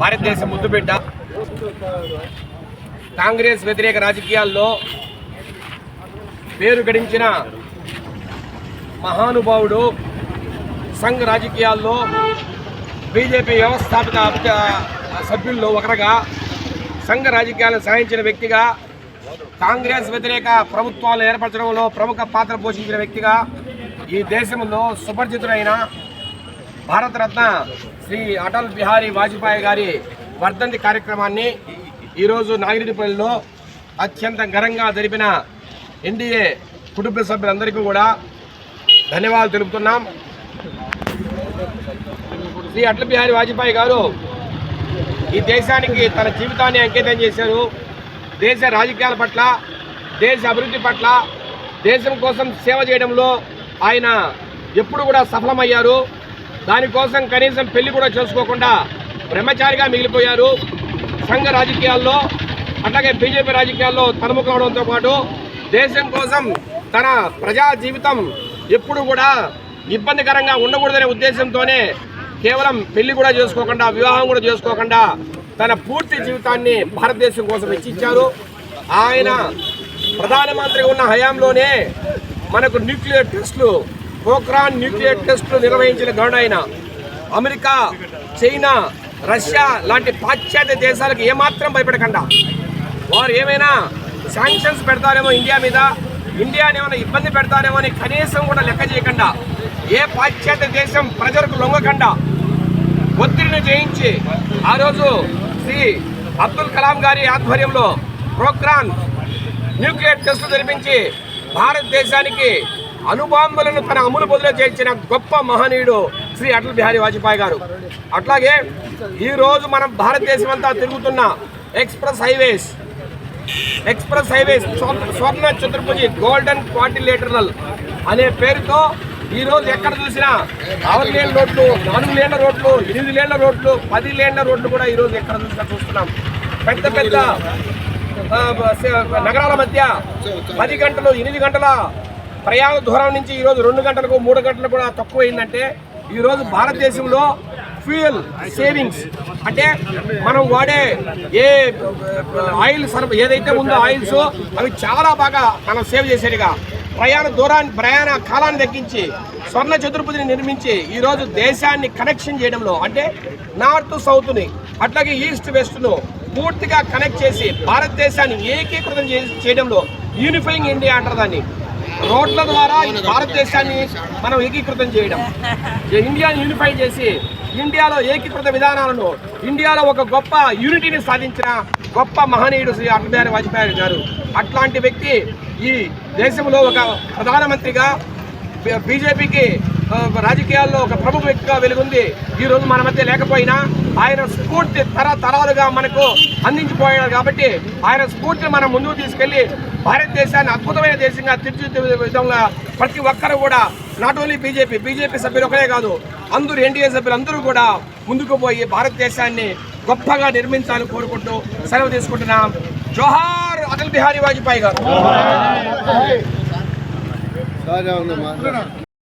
భారతదేశ ముద్దుబిడ్డ కాంగ్రెస్ వ్యతిరేక రాజకీయాల్లో పేరు గడించిన మహానుభావుడు సంఘ్ రాజకీయాల్లో బీజేపీ వ్యవస్థాపక సభ్యుల్లో ఒకరుగా సంఘ రాజకీయాలను సాధించిన వ్యక్తిగా కాంగ్రెస్ వ్యతిరేక ప్రభుత్వాలు ఏర్పరచడంలో ప్రముఖ పాత్ర పోషించిన వ్యక్తిగా ఈ దేశంలో సుపరిచితుడైన భారతరత్న శ్రీ అటల్ బిహారీ వాజ్పేయి గారి వర్ధంతి కార్యక్రమాన్ని ఈరోజు నాగిరెడ్డిపల్లిలో అత్యంత ఘనంగా జరిపిన ఎన్డీఏ కుటుంబ సభ్యులందరికీ కూడా ధన్యవాదాలు తెలుపుతున్నాం. శ్రీ అటల్ బిహారీ వాజ్పేయి గారు ఈ దేశానికి తన జీవితాన్ని అంకితం చేశారు. దేశ రాజకీయాల పట్ల దేశ అభివృద్ధి పట్ల దేశం కోసం సేవ చేయడంలో ఆయన ఎప్పుడు కూడా సఫలమయ్యారు. దానికోసం కనీసం పెళ్ళి కూడా చేసుకోకుండా బ్రహ్మచారిగా మిగిలిపోయారు. సంఘ రాజకీయాల్లో అట్లాగే బీజేపీ రాజకీయాల్లో తలముకోవడంతో పాటు దేశం కోసం తన ప్రజా జీవితం ఎప్పుడు కూడా ఇబ్బందికరంగా ఉండకూడదనే ఉద్దేశంతోనే కేవలం పెళ్ళి కూడా చేసుకోకుండా వివాహం కూడా చేసుకోకుండా తన పూర్తి జీవితాన్ని భారతదేశం కోసం ఇచ్చిచ్చారు ఆయన ప్రధానమంత్రిగా ఉన్న హయాంలోనే మనకు న్యూక్లియర్ టెస్టులు పోఖ్రాన్ న్యూక్లియర్ టెస్టులు నిర్వహించిన గరుడు అమెరికా చైనా రష్యా లాంటి పాశ్చాత్య దేశాలకు ఏమాత్రం భయపడకుండా. వారు ఏమైనా శాంక్షన్స్ పెడతారేమో ఇండియా మీద ఇండియాని ఏమైనా ఇబ్బంది పెడతారేమో అని కనీసం కూడా లెక్క చేయకుండా. ఏ పాశ్చాత్య దేశం ప్రజలకు లొంగకుండా. ఒత్తిడిని జయించి ఆ రోజు శ్రీ అబ్దుల్ కలాం గారి ఆధ్వర్యంలో ప్రోగ్రాన్ న్యూక్లియర్ టెస్టులు జరిపించి భారతదేశానికి అనుబాంబులను తన అమలు బదులు చేయించిన గొప్ప మహనీయుడు శ్రీ అటల్ బిహారీ వాజ్పేయి గారు. అట్లాగే ఈరోజు మనం భారతదేశం అంతా తిరుగుతున్న ఎక్స్ప్రెస్ హైవేస్ ఎక్స్ప్రెస్ హైవేస్ స్వర్ణ చతుర్భుజి గోల్డెన్ క్వార్టిలేటరల్ అనే పేరుతో ఈ రోజు ఎక్కడ చూసినా ఆరు లేన్ల రోడ్లు నాలుగు లేన్ల రోడ్లు ఎనిమిది లేన్ల రోడ్లు పది లేన్ల రోడ్లు కూడా ఈ రోజు ఎక్కడ చూసినా చూస్తున్నాం. పెద్ద పెద్ద నగరాల మధ్య పది గంటలు ఎనిమిది గంటల ప్రయాణ దూరం నుంచి ఈరోజు రెండు గంటలకు మూడు గంటలకు కూడా తక్కువ అయిందంటే ఈరోజు భారతదేశంలో ఫ్యూయల్ సేవింగ్స్. అంటే మనం వాడే ఏ ఆయిల్ సర్వ ఏదైతే ఉందో ఆయిల్స్ అవి చాలా బాగా మనం సేవ్ చేసేదిగా ప్రయాణ దూరాన్ని ప్రయాణ కాలాన్ని తగ్గించి స్వర్ణ చతుర్భుజిని నిర్మించి ఈరోజు దేశాన్ని కనెక్షన్ చేయడంలో అంటే నార్త్ సౌత్ని అట్లాగే ఈస్ట్ వెస్ట్ను పూర్తిగా కనెక్ట్ చేసి భారతదేశాన్ని ఏకీకృతం చే- చేయడంలో యూనిఫైయింగ్ ఇండియా అంటారు దాన్ని. రోడ్ల ద్వారా ఈ భారతదేశాన్ని మనం ఏకీకృతం చేయడం. ఇండియాని యూనిఫై చేసి ఇండియాలో ఏకీకృత విధానాలను ఇండియాలో ఒక గొప్ప యూనిటీని సాధించిన గొప్ప మహనీయుడు శ్రీ అటల్ బిహారీ వాజ్పేయి గారు. అట్లాంటి వ్యక్తి ఈ దేశంలో ఒక ప్రధానమంత్రిగా బీజేపీకి రాజకీయాల్లో ఒక ప్రముఖ వ్యక్తిగా వెలుగుంది. ఈ రోజు మన మధ్య లేకపోయినా ఆయన స్ఫూర్తి తరతరాలుగా మనకు అందించిపోయాడు కాబట్టి ఆయన స్ఫూర్తిని మనం ముందుకు తీసుకెళ్ళి భారతదేశాన్ని అద్భుతమైన దేశంగా తీర్చిదిద్దే విధంగా ప్రతి ఒక్కరు కూడా నాట్ ఓన్లీ బీజేపీ బీజేపీ సభ్యులు ఒకరే కాదు అందరూ ఎన్డీఏ సభ్యులు అందరూ కూడా ముందుకు పోయి భారతదేశాన్ని గొప్పగా నిర్మించాలని కోరుకుంటూ సెలవు తీసుకుంటున్నాం. జోహార్ అటల్ బిహారీ వాజ్పేయి గారు.